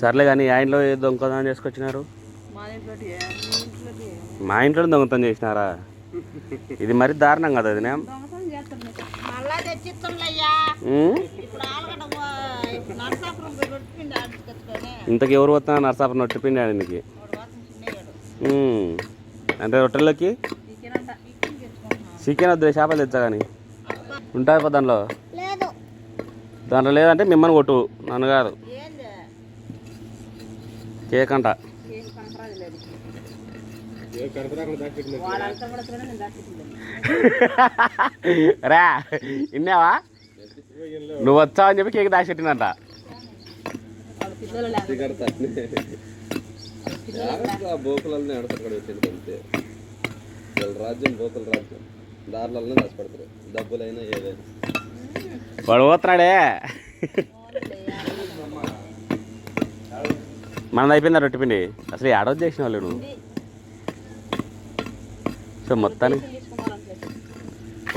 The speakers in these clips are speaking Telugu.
సర్లే కానీ ఆ ఇంట్లో ఏ దొంగతనం చేసుకొచ్చినారు? మా ఇంట్లో దొంగతనం చేసినారా? ఇది మరి దారుణం కదా అది నరసాపురం ఆడించుకొచ్చుకొని ఇంతకు ఎవరు వస్తున్నా నరసాప నొట్టిపిండి ఆడికి వాడు వాసన చిన్నయ్యాడు. అంటే రొట్టెల్లోకి చికెన్ వద్దు చేపలు తెచ్చా కానీ. ఉంటుంది పో దానిలో లేదు. దాంట్లో లేదంటే మిమ్మల్ని కొట్టు నన్ను కాదు ఏంది కేక్ అంట ఏం కనపరాదు లేదు వాడు అంతా కూడా చూడండి నేను దాచిపెట్టింది రా విన్నావా నువ్వు వచ్చావని అని చెప్పి కేక్ లేకపోతే బోకులన్నీ వచ్చింది అంతే రాజ్యం బోకుల రాజ్యం నష్టపడతారు డబ్బులైనా ఏదైనా వాడు పోతున్నాడే. మనది అయిపోయిందా రొట్టిపిండి అసలు ఏడవ చేసిన వాళ్ళు సో మొత్తానికి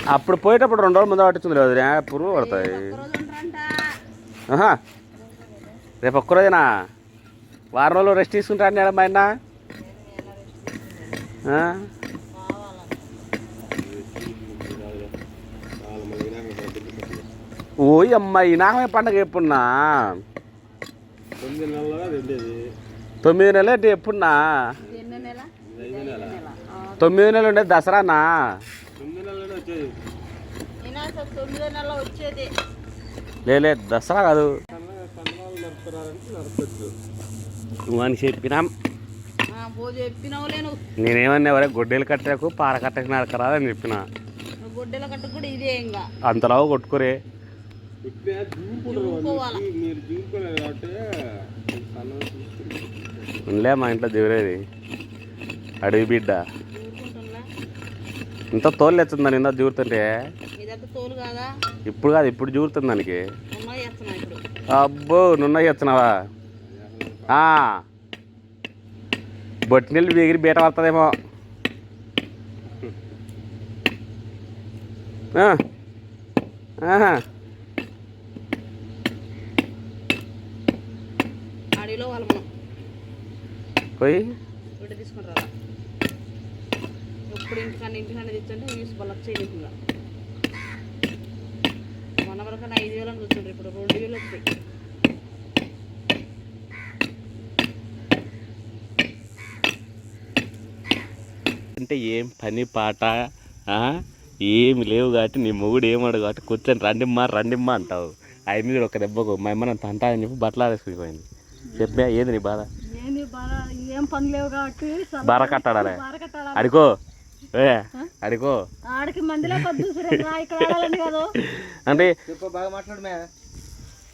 అప్పుడు పోయేటప్పుడు రెండు రోజులు ముందు పట్టించుంది లేదు పురుగు పడతాయి? ఆహా. రేపు ఒక్కరోజేనా? వారం రోజులు రెస్ట్ తీసుకుంటా అన్నాడు మా ఆయన? ఓయ్ అమ్మాయి నాకమే పండగ ఎప్పుడున్నా? తొమ్మిది నెలలుగా రెండేది? తొమ్మిది నెలలు అంటే ఎప్పుడున్నా? తొమ్మిది నెలలు ఉండేది దసరానా? తొమ్మిది నెలలోనే వచ్చేది. ఈయన అసలు తొమ్మిదో నెల వచ్చేది. లే లే దసరా కాదు. అని చెప్పినాం. నేనేమన్నా ఎవరే గొడ్డేలు కట్టకు పార కట్టకు నరకరాదని చెప్పిన. అంతలావు కొట్టుకురే. వాళ్ళు. మీరు కాబట్టి. ఉండలే మా ఇంట్లో దిగురేది అడవి బిడ్డ. ఇంత తోలు ఎత్తుందని ఇంత జూరుతుంటే ఇప్పుడు కాదు ఇప్పుడు జూరుతుంది దానికి. అబ్బో నున్న ఎత్తున్నావా బొట్టి నీళ్ళు బిగిరి బీట పడుతుందేమో. ఆహా. అడవిలో వాళ్ళు మనం పోయి బిడ్డ తీసుకుని రాలా ఎప్పుడు ఇంటికన్నా ఇంటికన్నా తెచ్చంటే యూస్ బల్ల చేయకుండా మన వరకు ఐదు వేలు అని కూర్చుండ్రు ఇప్పుడు రెండు వేలు వస్తాయి అంటే ఏం పని పాట ఆ? ఏమి లేవు కాబట్టి నీ మొగుడు ఏమడు కాబట్టి కూర్చొని రండిమ్మా రండిమ్మా అంటావు. అవి మీద ఒక దెబ్బకు మా అమ్మ నన్ను తంటా అని చెప్పి బట్టలు ఆడేసుకుపోయింది చెప్పా ఏది నీ బాధ? ఏం పని లేవు కాబట్టి బార కట్టాడాలే? అడుకో. ఏ అడుకో. ఆడికి మందిలో కాదు. అంటే బాగా మాట్లాడమే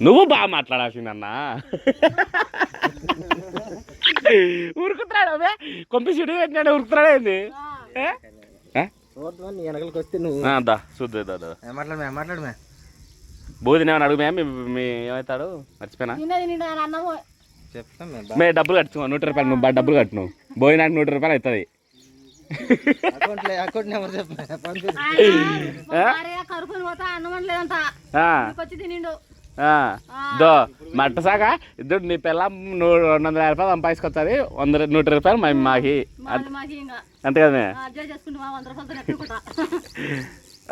నువ్వు బాగా మాట్లాడాల్సిందన్న ఉరుకుతున్నాడు అవే కొంపి సిడి పెట్టినాడు ఉరుకుతున్నాడు ఏంది? వెనకలకి వస్తే నువ్వు. దా చూద్దు మాట్లాడమే మాట్లాడమే బోధిని ఏమైనా అడుగు మ్యామ్ మీ ఏమవుతాడు మర్చిపోయినా? తిన్నది నిండా అన్నము చెప్తాం మే డబ్బులు కట్టుకో నూట రూపాయలు నువ్వు బాగా డబ్బులు కట్టు. నువ్వు భోజనానికి నూట రూపాయలు అవుతుంది. అకౌంట్ అకౌంట్ నెంబర్ చెప్పు. భార్య కరుపుని పోతా అన్నం లేదంట. వచ్చి తినిండు. దో మట్ట సాక ఇద్దరు నీ పిల్ల నూరు రెండు వందల యాభై రూపాయలు సంపాదించుకొస్తుంది వంద నూట రూపాయలు మా మాకి. అంతే కదా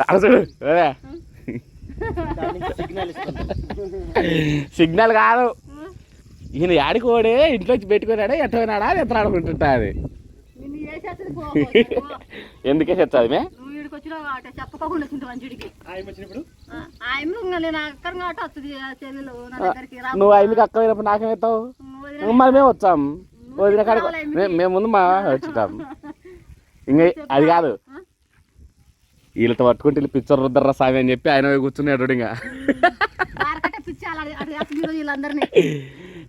ఇస్తాను. సిగ్నల్ కాదు. ఈయన యాడికి ఓడే ఇంట్లో వచ్చి పెట్టుకున్నాడే ఎట్ట పోయినాడా అని ఎత్త ఆడుకుంటుంటా అది. ఎందుకే చెప్తాది మే? నువ్వు వీడికి వచ్చినావు కాబట్టి చెప్పకుండా వచ్చింది మంచుడికి ఆయన వచ్చినప్పుడు? ఆయన ఇంకా నేను అక్కడ అక్క నాకేమవుతావు. మరి మేము వచ్చాం. వదిన కాడికి మే- మేము ముందు మా వచ్చుతాం ఇంకా అది కాదు. వీళ్ళతో పట్టుకుంటే వీళ్ళు పిచ్చర్ రుద్దర్రా సామి అని చెప్పి ఆయన కూర్చున్నాడు ఇంకా.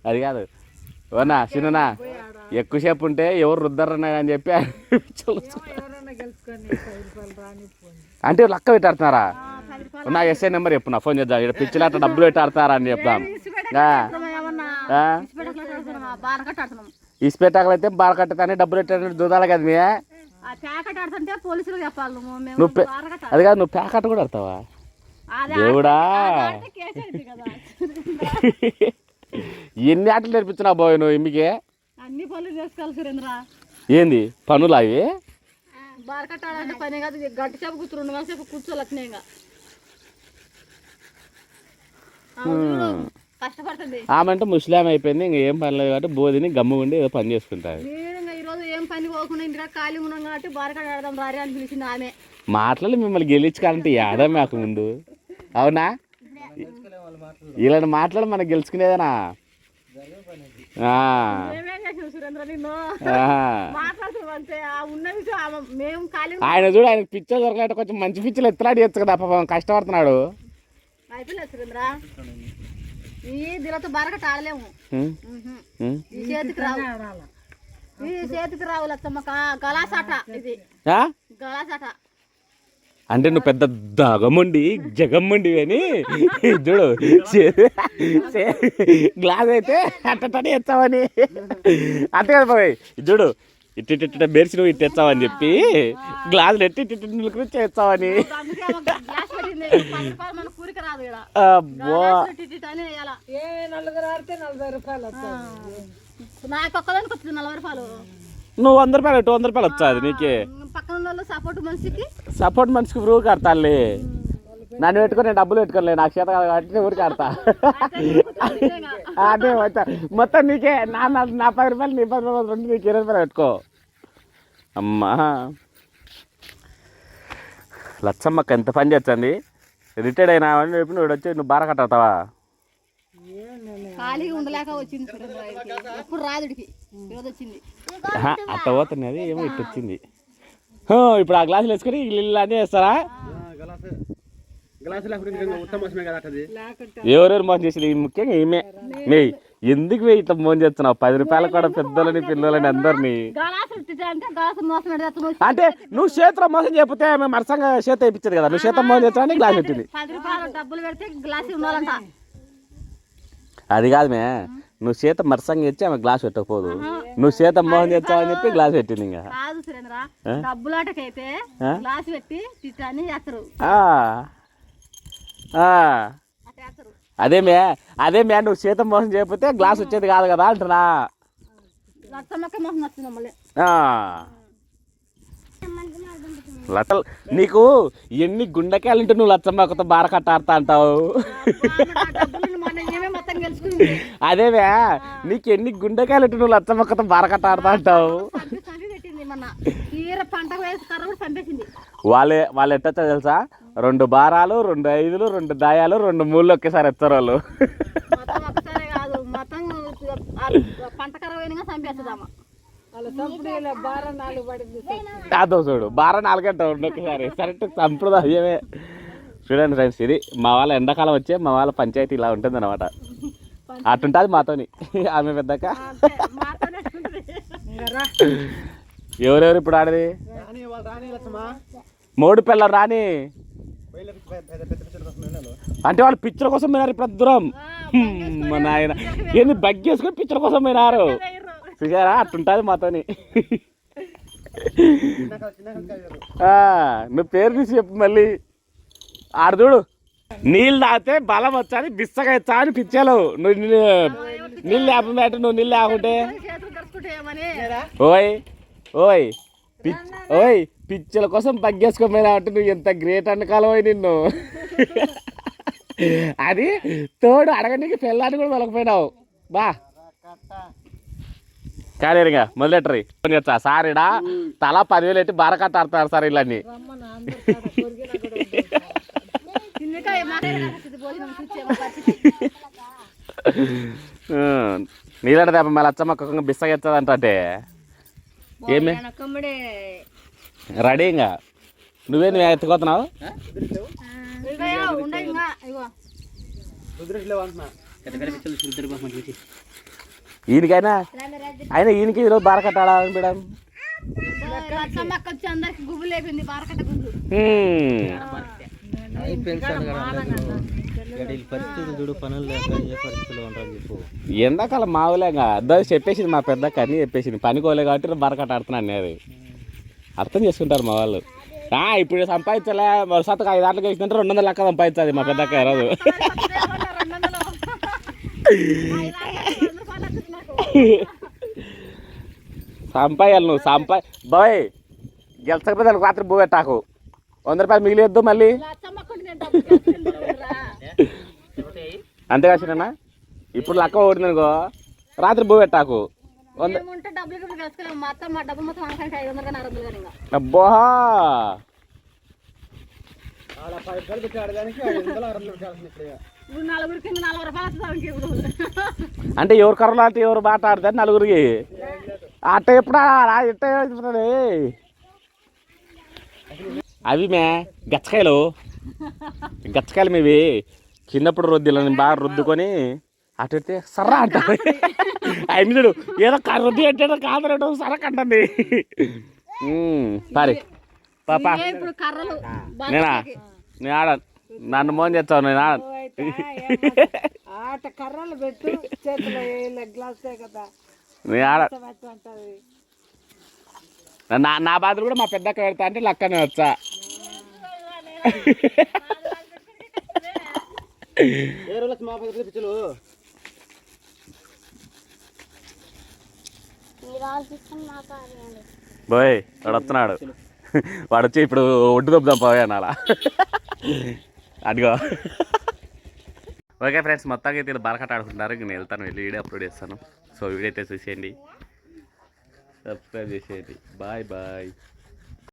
అది కాదు. ఓనా చిన్ననా? ఎక్కువసేపు ఉంటే ఎవరు రుద్దరన్నా అని చెప్పి. అంటే లక్క పెట్టాడుతున్నారా? నా ఎస్ఐ నెంబర్ చెప్పు నా ఫోన్ చేద్దాం. ఇక్కడ పిచ్చిలాట డబ్బులు పెట్టాడుతారా అని చెప్దాం. ఇసుపెట్టాకలు అయితే బాగా కట్టతానే డబ్బులు పెట్టాడు దూదాలి కదా మీ నువ్వు. అది కాదు నువ్వు ప్యాకెట్ కూడా ఆడతావా? దేవుడా? ఎన్ని ఆటలు నేర్పించినా బాయ్ నువ్వు ఇమ్మికే అన్ని పనులు చేసుకోవాలి సురేంద్ర. ఏంది? పనులు అవి? బార్ కట్టాలంటే పని కాదు గట్టి సేపు కూర్చో రెండు సేపు కూర్చోలేకనే కష్టపడుతుంది. ఆమె అంటే ముస్లాం అయిపోయింది ఇంక ఏం పని లేదు కాబట్టి బోధిని గమ్ము ఉండి ఏదో పని చేసుకుంటారు నేను ఈరోజు ఏం పని పోకుండా ఇంటికా ఖాళీ ఉన్నాం కాబట్టి బార్ కట్ట ఆడదాం రారి అని పిలిచింది ఆమె. మాటలు మిమ్మల్ని గెలిచుకోవాలంటే ఏడా మాకు ముందు. అవునా? ఇలాంటి మాటలు మనం గెలుచుకునేదేనా? ఆయన చూడు ఆయన పిచ్చర్ దొరకలేట కొంచెం మంచి పిచ్చలు ఎత్తులాడి చేయొచ్చు కదా పాపం కష్టపడుతున్నాడు. ఈ దీనితో ఆడలేము? ఈ చేతికి రావు. ఈ చేతికి రావు గలాసాట ఇది. ఆ? గలాసాట. అంటే నువ్వు పెద్ద దగముండి జగమ్ముండి అని చూడు గ్లాస్ అయితే అట్టని ఎత్తావని. అంతే కదా చూడు ఇట్టి ఇట్టి బెర్చి నువ్వు ఇట్టి ఎత్తావని చెప్పి గ్లాసులు ఎట్టి ఇట్టి నిలుకుని చేస్తావని. అబ్బో. నాకు ఒక్కదానికి వస్తుంది నలభై రూపాయలు. నువ్వు వంద రూపాయలు పెట్టు వంద రూపాయలు వచ్చా ఉన్న వాళ్ళు సపోర్ట్ మనిషికి. సపోర్ట్ మనిషికి ఫ్రూ కడతానులే. నన్ను పెట్టుకొని నేను డబ్బులు పెట్టుకోలే నాకు చేత కాదు కాబట్టి ఊరికి కడతా. అదే మొత్తం మొత్తం నీకే. నా నా పది రూపాయలు నీ పది రూపాయలు రెండు నీకు ఇరవై రూపాయలు పెట్టుకో. అమ్మా. లచ్చమ్మక్క ఎంత పని చేస్తుంది? రిటైర్డ్ అయినా అని చెప్పి నువ్వు వచ్చి నువ్వు బాగా కట్టావా ఖాళీగా ఉండలేక వచ్చింది. ఎప్పుడు రాదుడికి ఈరోజు వచ్చింది. అట్ట పోతున్నది ఏమో ఇటు వచ్చింది. హో, ఇప్పుడు ఆ గ్లాసులు వేసుకొని ఇల్లు అన్నీ వేస్తారా? ఎవరెవరు మోసం చేసేది? ముఖ్యంగా ఈమె. మే ఎందుకు వే ఇట్లా మోసం చేస్తున్నావు? పది రూపాయలు కూడా పెద్దలని పిల్లలని అందరినీ. ఇట్టి అంటే నువ్వు చేతిలో మోసం ఆమె మరసంగా చేత వేయించదు కదా. నువ్వు చేత మోసం చేస్తావు గ్లాస్ పెట్టింది పది రూపాయలు డబ్బులు పెడితే గ్లాస్ ఉండాలంట అది కాదు మే నువ్వు చేత మరసంగా ఇచ్చి ఆమె గ్లాస్ పెట్టకపోదు. నువ్వు చేత మోసం చేస్తావని చెప్పి గ్లాస్ పెట్టింది ఇంకా. కాదు సురేంద్ర డబ్బులాటకైతే గ్లాస్ పెట్టి తిట్టాని చేస్తారు. ఆ. ఆ. అట్లా చేస్తారు. అదే మే అదే మే నువ్వు చేత మోసం చేయకపోతే గ్లాస్ వచ్చేది కాదు కదా అంటున్నా. లతల్ నీకు ఎన్ని గుండెకాయలు ఉంటే నువ్వు లచ్చమ్మకతో బార కట్టాడుతా అంటావు ఆ డబ్బులు మన ఏమే మొత్తం గెలుచుకుంది అదేవే నీకు ఎన్ని గుండెకాయలు ఉంటే నువ్వు లచ్చమ్మకతో బార కట్టాడుతా అంటావు. వాళ్ళే వాళ్ళు ఎట్టొచ్చో తెలుసా? రెండు బారాలు రెండు ఐదులు రెండు దాయాలు రెండు మూళ్ళు ఒకేసారి ఎత్తారు వాళ్ళు. అదో చూడు బార నాలుగంట రెండు ఒకేసారి. కరెక్ట్ సంప్రదాయమే. చూడండి ఫ్రెండ్స్ ఇది మా వాళ్ళ ఎండాకాలం వచ్చే మా వాళ్ళ పంచాయతీ ఇలా ఉంటుంది అనమాట అటుంటుంది మాతోని. ఆమె పెద్దక. ఎవరెవరు ఇప్పుడు ఆడది? మూడు పిల్లలు రాని అంటే వాళ్ళు పిక్చర్ కోసం పోయినారు ఇప్పుడు దూరం మా నాయన. ఏంది బగ్గేసుకొని పిక్చర్ కోసం పోయినారు చూసారా? అట్టుంటుంది మాతోని. నువ్వు పేరు తీసి చెప్పు మళ్ళీ. ఆడు చూడు. నీళ్ళు తాగితే బలం వచ్చాని బిස්සగా ఇచ్చా అని పిచ్చాలు. నువ్వు నీళ్ళు లేకుండా నువ్వు నీళ్ళు లేకుంటే? ఓయ్ ఓయ్ పిచ్ ఓయ్ పిచ్చల కోసం బగ్గేసుకోపోయినా అంటే నువ్వు ఎంత గ్రేట్ అనుకాలం నిన్ను. అది తోడు అడగడానికి పెళ్ళాన్ని కూడా వెళ్ళకపోయినావు బా. కానీ ఇంకా మొదలెట్టరు. ఫోన్ సార్ ఇడా తల పదివేలు ఎట్టి బారకట్ట ఆడతారు సార్ ఇళ్ళని నీళ్ళ దేప మళ్ళీ అచ్చమ్మ బిස්සగా ఎత్తదంటే ఏమి ఆయన కమ్ముడే రెడీ ఇంకా? నువ్వే నువ్వు ఎత్తుకోతున్నావు ఈయనకైనా? అయినా ఈయనకి ఈరోజు బార కట్టాడా మేడం. అందరికి బారకట్ట గుబులు ఎండాకాలం మావులేగా అదో చెప్పేసింది మా పెద్ద కన్నీ చెప్పేసింది. పనికోలే కాబట్టి బరకట్ట ఆడుతున్నాను అనేది అర్థం చేసుకుంటారు మా వాళ్ళు. ఆ, ఇప్పుడు సంపాదించలే. వరుసతకు ఐదు ఆటలు వేసిందంటే రెండు వందల లెక్క సంపాదించాలి మా పెద్దక్క రోజు రెండు వందలు వంద రూపాయలు వస్తుంది నాకు సంపాయాలి నువ్వు సంపాయ్ బాయ్ గెలిచకపోతే రాత్రి బో పెట్టాకు వంద రూపాయలు మిగిలేదు మళ్ళీ లచ్చమ్మకుండా నేను డబ్బులు చేసుకుంటున్నారా? అంతే కాసినా ఇప్పుడు లక్క ఓడిందనుకో రాత్రి బో పెట్టాకు. అబ్బా! అంటే ఎవరు కర్రలు అంటే ఎవరు బాట ఆడతారు నలుగురికి. అట్ట ఎప్పుడు? చెప్తుంది అవి మే గచ్చకాయలు. గచ్చకాయలు మేవి చిన్నప్పుడు రుద్దిలని బాగా రుద్దుకొని అటు పెడితే సర్రా అంటారు అవి చూడు ఏదో రుద్ది అంటే కాదనట్టు సరక్ అంటుంది పారి. పాపా నేనా? నేను ఆడ నన్ను మోన్ చేస్తావు నేను? ఆడ ఆట కర్రలు పెట్టు చేతిలో గ్లాసే కదా. నేను ఆడ. నా నా బాధలు కూడా మా పెద్దక్క పెడతా అంటే లక్కనే వచ్చా. బోయ్ వాడు వస్తున్నాడు వాడు వచ్చి ఇప్పుడు ఒడ్డు దొబ్బుదాం పోయాను అలా అదిగో. ఓకే ఫ్రెండ్స్ మొత్తానికి అయితే వీళ్ళు బాలకట్ట ఆడుకుంటున్నారు. నేను వెళ్తాను వెళ్ళి వీడియో అప్లోడ్ చేస్తాను. సో వీడియో అయితే చూసేయండి. సబ్స్క్రైబ్ చేసేయండి. Bye bye.